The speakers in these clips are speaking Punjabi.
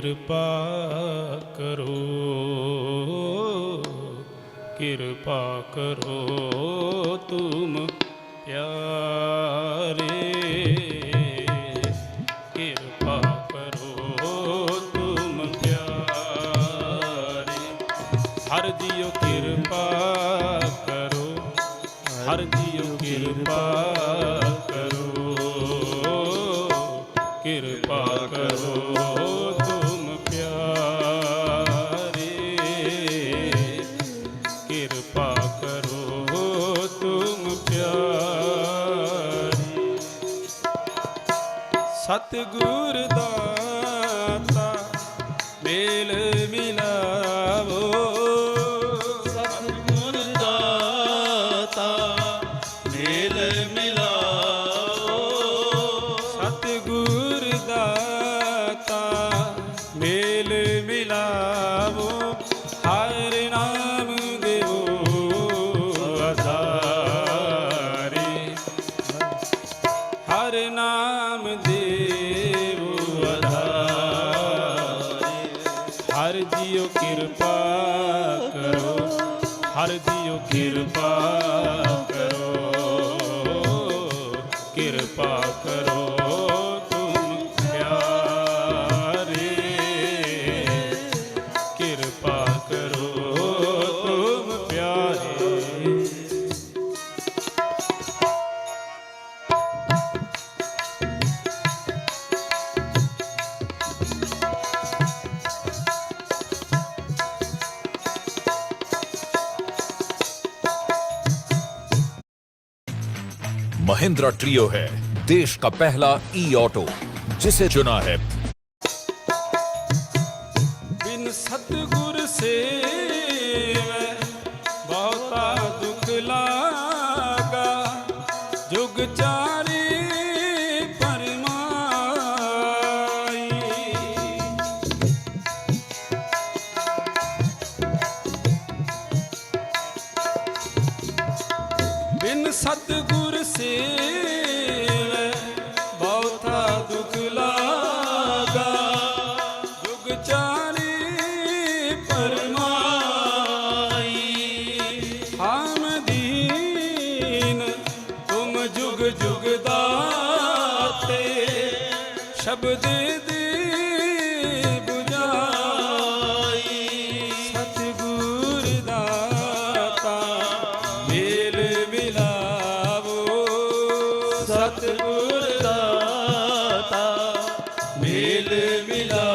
ਕਿਰਪਾ ਕਰੋ ਕਿਰਪਾ ਕਰੋ ਤੁਮ ਪਿਆਰੇ। ਕਿਰਪਾ ਕਰੋ ਤੁਮ ਪਿਆਰੇ। ਹਰ ਜੀਓ ਕਿਰਪਾ ਕਰੋ, ਹਰ ਜੀਓ ਕਿਰਪਾ ਸਤਿਗੁਰ ਦਾਤਾ ਮੇਲ ਮਿਲਾਵੋ। ਸਤਿਗੁਰ ਦਾਤਾ ਮੇਲ ਮਿਲਾਓ ਸਤਿਗੁਰ ਦਾਤਾ ਮੇਲ ਮਿਲਾਵੋ। महिंद्रा ट्रियो है देश का पहला ई ऑटो जिसे चुना है बिन सतगुर से ਮੇਲ ਮਿਲਾਓ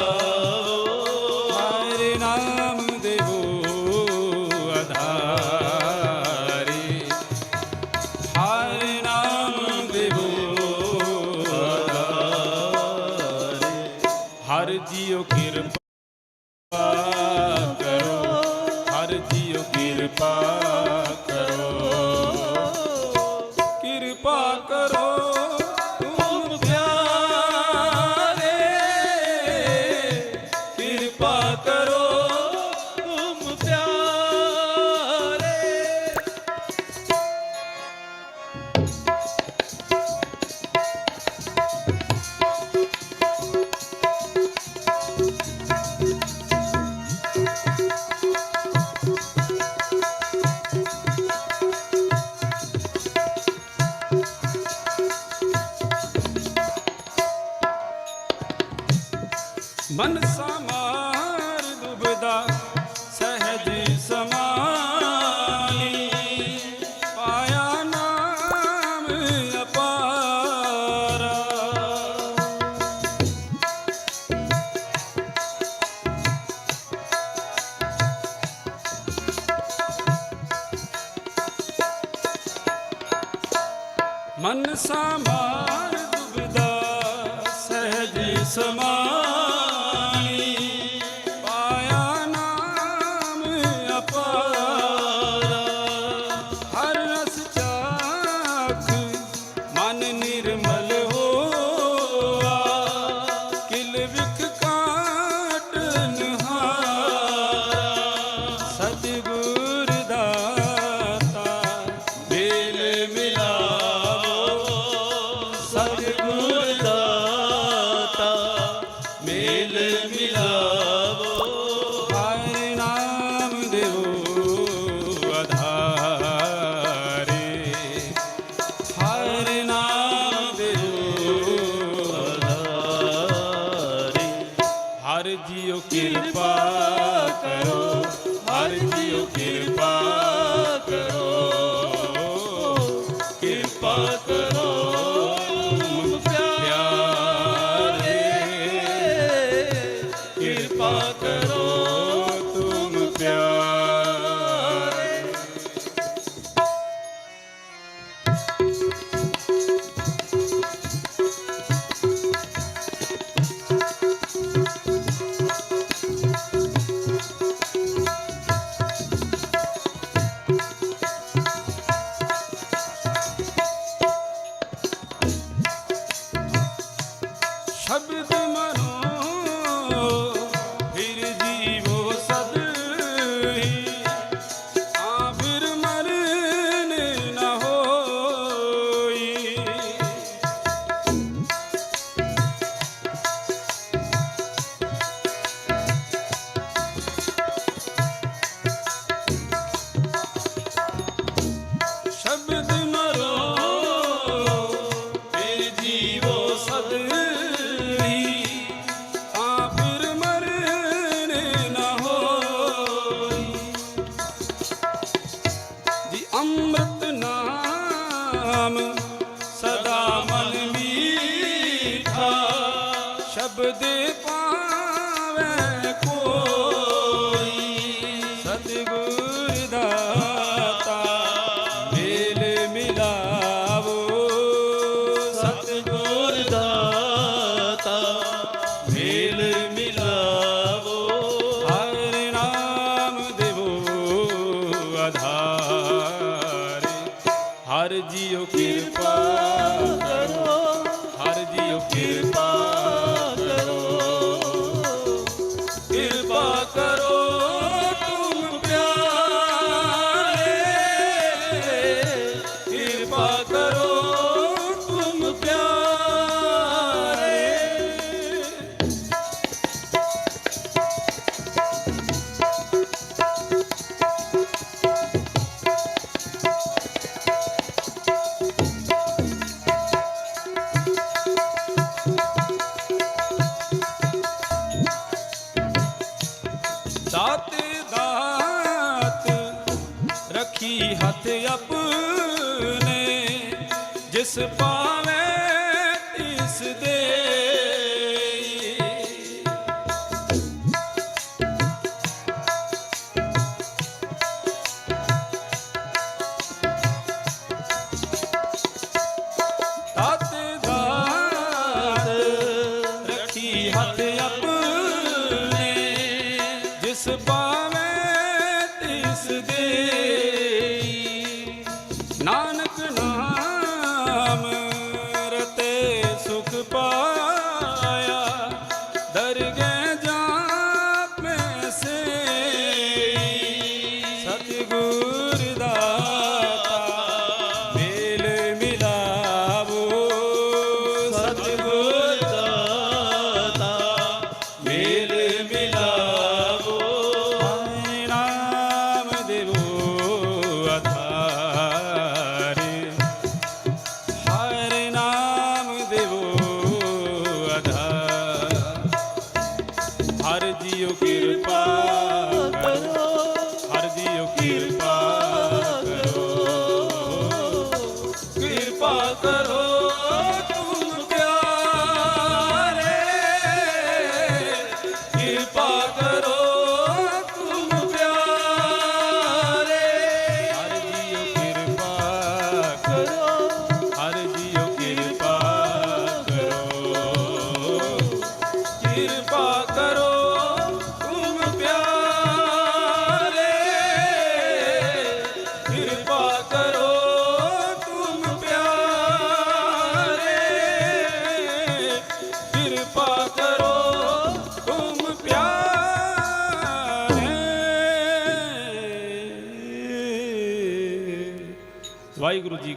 ਮਨ ਸਮਾਰ ਦੁਬਦਾ ਸਹਿਜ ਸਮਾਲੀ। ਪਾਇਆ ਨਾਮ ਅਪਾਰਾ। ਮਨ ਸਮਾਰ ਦੁਬਦਾ ਸਹਿਜ ਸਮਾਲੀ। ਸ਼ਬਦ ਮਨੋ ਫਿਰ ਜੀਵੋ ਸਦ ਆ ਫਿਰ ਮਰਨ ਨਾ ਹੋਈ। ਸ਼ਬਦ ਫਿਰ ਜੀਵੋ ਸਦ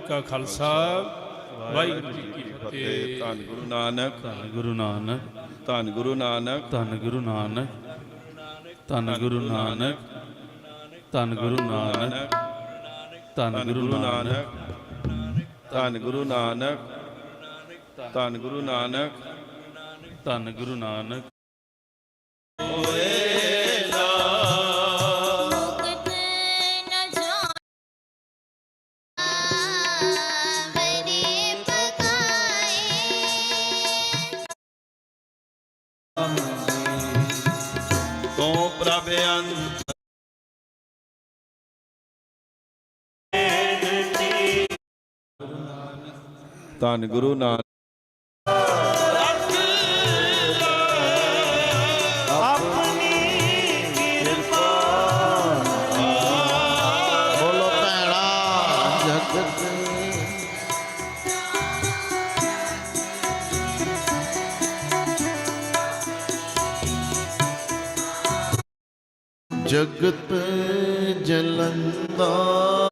ਕਾ ਖਾਲਸਾ ਵਾਹਿਗੁਰੂ ਜੀ ਕੀ ਫਤਿਹ ਧੰਨ ਗੁਰੂ ਨਾਨਕ ਧੰਨ ਗੁਰੂ ਨਾਨਕ ਧੰਨ ਗੁਰੂ ਨਾਨਕ ਧੰਨ ਗੁਰੂ ਨਾਨਕ ਧੰਨ ਗੁਰੂ ਨਾਨਕ ਧੰਨ ਗੁਰੂ ਨਾਨਕ ਧੰਨ ਗੁਰੂ ਨਾਨਕ ਧੰਨ ਗੁਰੂ ਨਾਨਕ ਧੰਨ ਗੁਰੂ ਨਾਨਕ ਧੰਨ ਗੁਰੂ ਨਾਨਕ ਓਏ ਧੰਨ ਗੁਰੂ ਨਾਨਕ। ਜਗਤ ਜਲੰਦਾ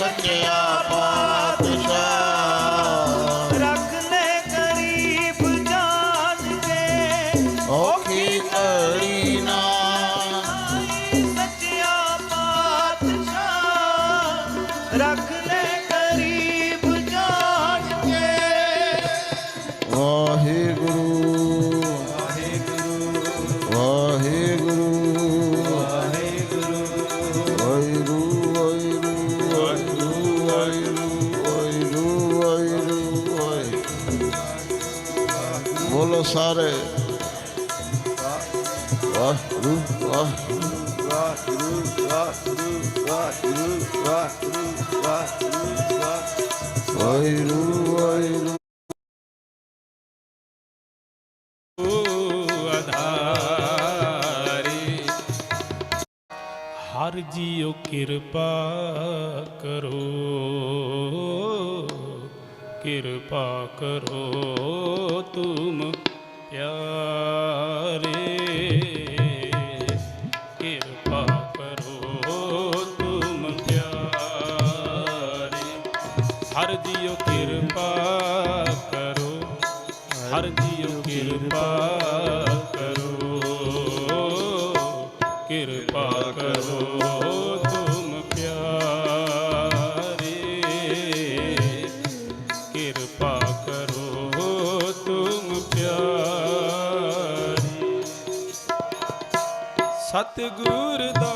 Santiago. ਸਾਰੇ। ਵਾਹਿਗੁਰੂ ਵਾਹਿਗੁਰੂ ਵਾਹਿਗੁਰੂ ਵਾਹਿਗੁਰੂ ਵਾਹਿਗੁਰੂ ਵਾਹਿਗੁਰੂ ਵਾਹਿਗੁਰੂ ਵਾਹਿਗੁਰੂ ਵਾਹਿਗੁਰੂ ਹਰ ਜੀਉ ਕਿਰਪਾ ਕਰੋ ਕਿਰਪਾ ਕਰੋ ਤੁਮ Yeah. ਸਤਗੁਰ ਦਾ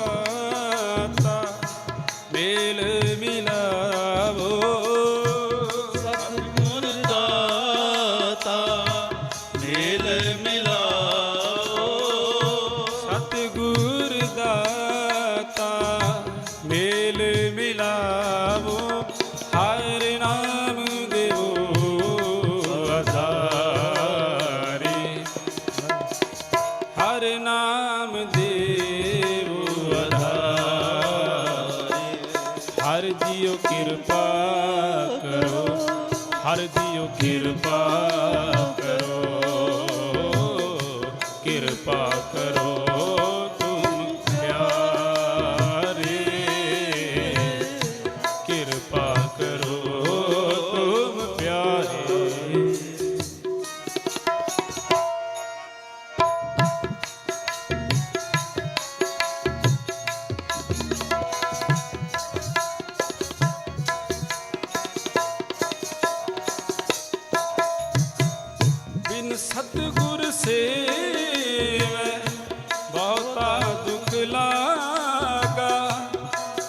Bye.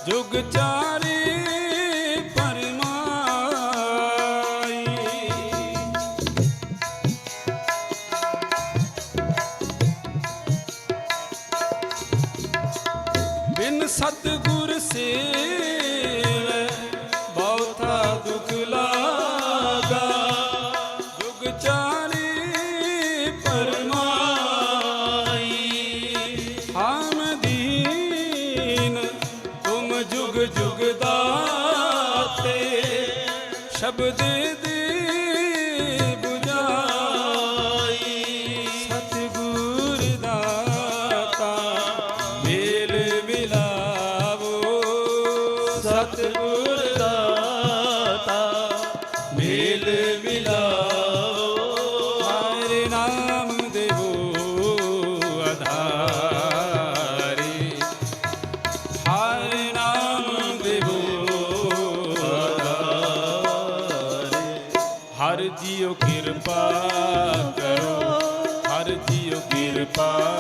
do guitar. ਜੁਗ ਜੁਗ ਦਾਤੇ ਸ਼ਬਦ ਕਿਰਪਾ ਕਰੋ। ਹਰ ਜੀਓ ਕਿਰਪਾ